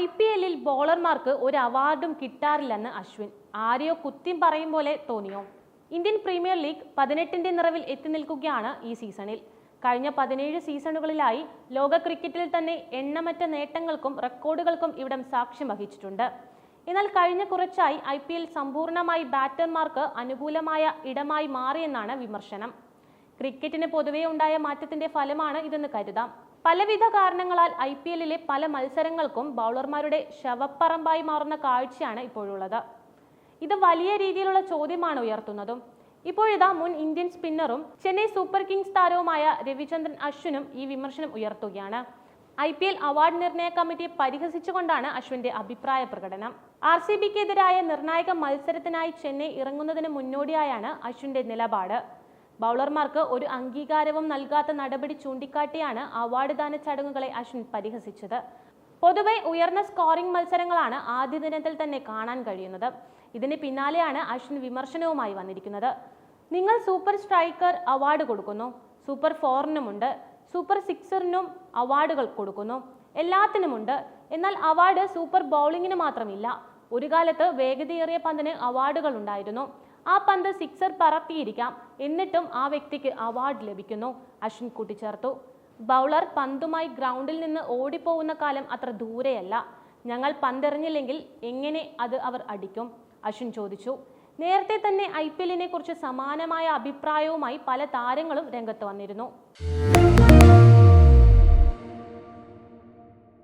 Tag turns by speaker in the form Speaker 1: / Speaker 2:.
Speaker 1: I P എല്ലിൽ ബോളർമാർക്ക് ഒരു അവാർഡും കിട്ടാറില്ലെന്ന് അശ്വിൻ. ആരെയോ കുത്തിയും പറയും പോലെ തോന്നിയോ? ഇന്ത്യൻ പ്രീമിയർ ലീഗ് പതിനെട്ടിന്റെ നിറവിൽ എത്തി നിൽക്കുകയാണ് ഈ സീസണിൽ. കഴിഞ്ഞ പതിനേഴ് സീസണുകളിലായി ലോക ക്രിക്കറ്റിൽ തന്നെ എണ്ണമറ്റ നേട്ടങ്ങൾക്കും റെക്കോർഡുകൾക്കും ഇവിടം സാക്ഷ്യം വഹിച്ചിട്ടുണ്ട്. എന്നാൽ കഴിഞ്ഞ കുറച്ചായി ഐ പി എൽ സമ്പൂർണമായി ബാറ്റർമാർക്ക് അനുകൂലമായ ഇടമായി മാറിയെന്നാണ് വിമർശനം. ക്രിക്കറ്റിന് പൊതുവേ ഉണ്ടായ മാറ്റത്തിന്റെ ഫലമാണ് ഇതെന്ന് കരുതാം. പലവിധ കാരണങ്ങളാൽ ഐ പി എല്ലിലെ പല മത്സരങ്ങൾക്കും ബൗളർമാരുടെ ശവപ്പറമ്പായി മാറുന്ന കാഴ്ചയാണ് ഇപ്പോഴുള്ളത്. ഇത് വലിയ രീതിയിലുള്ള ചോദ്യമാണ് ഉയർത്തുന്നതും. ഇപ്പോഴിതാ മുൻ ഇന്ത്യൻ സ്പിന്നറും ചെന്നൈ സൂപ്പർ കിങ്സ് താരവുമായ രവിചന്ദ്രൻ അശ്വിനും ഈ വിമർശനം ഉയർത്തുകയാണ്. ഐ പി എൽ അവാർഡ് നിർണയ കമ്മിറ്റിയെ പരിഹസിച്ചുകൊണ്ടാണ് അശ്വിന്റെ അഭിപ്രായ പ്രകടനം. ആർ സി ബിക്കെതിരായ നിർണായക മത്സരത്തിനായി ചെന്നൈ ഇറങ്ങുന്നതിന് മുന്നോടിയായാണ് അശ്വിന്റെ നിലപാട്. ബൗളർമാർക്ക് ഒരു അംഗീകാരവും നൽകാത്ത നടപടി ചൂണ്ടിക്കാട്ടിയാണ് അവാർഡ് ദാന ചടങ്ങുകളെ അശ്വിൻ പരിഹസിച്ചത്. പൊതുവെ ഉയർന്ന സ്കോറിംഗ് മത്സരങ്ങളാണ് ആദ്യ ദിനത്തിൽ തന്നെ കാണാൻ കഴിയുന്നത്. ഇതിന് പിന്നാലെയാണ് അശ്വിൻ വിമർശനവുമായി വന്നിരിക്കുന്നത്. നിങ്ങൾ സൂപ്പർ സ്ട്രൈക്കർ അവാർഡ് കൊടുക്കുന്നു സൂപ്പർ ഫോറിനുമുണ്ട് സൂപ്പർ സിക്സറിനും അവാർഡുകൾ കൊടുക്കുന്നു എല്ലാത്തിനുമുണ്ട്. എന്നാൽ അവാർഡ് സൂപ്പർ ബൗളിങ്ങിന് മാത്രമില്ല ഒരു കാലത്ത് വേഗതയേറിയ പന്തിന് അവാർഡുകൾ ഉണ്ടായിരുന്നു. ആ പന്ത് സിക്സർ പറത്തിയിരിക്കാം. എന്നിട്ടും ആ വ്യക്തിക്ക് അവാർഡ് ലഭിക്കുന്നു. അശ്വിൻ കൂട്ടിച്ചേർത്തു. ബൗളർ പന്തുമായി ഗ്രൗണ്ടിൽ നിന്ന് ഓടിപ്പോകുന്ന കാലം അത്ര ദൂരെയല്ല. ഞങ്ങൾ പന്തെറിഞ്ഞില്ലെങ്കിൽ എങ്ങനെ അത് അവർ അടിക്കും? അശ്വിൻ ചോദിച്ചു. നേരത്തെ തന്നെ ഐ പി എല്ലിനെ കുറിച്ച് സമാനമായ അഭിപ്രായവുമായി പല താരങ്ങളും രംഗത്ത് വന്നിരുന്നു.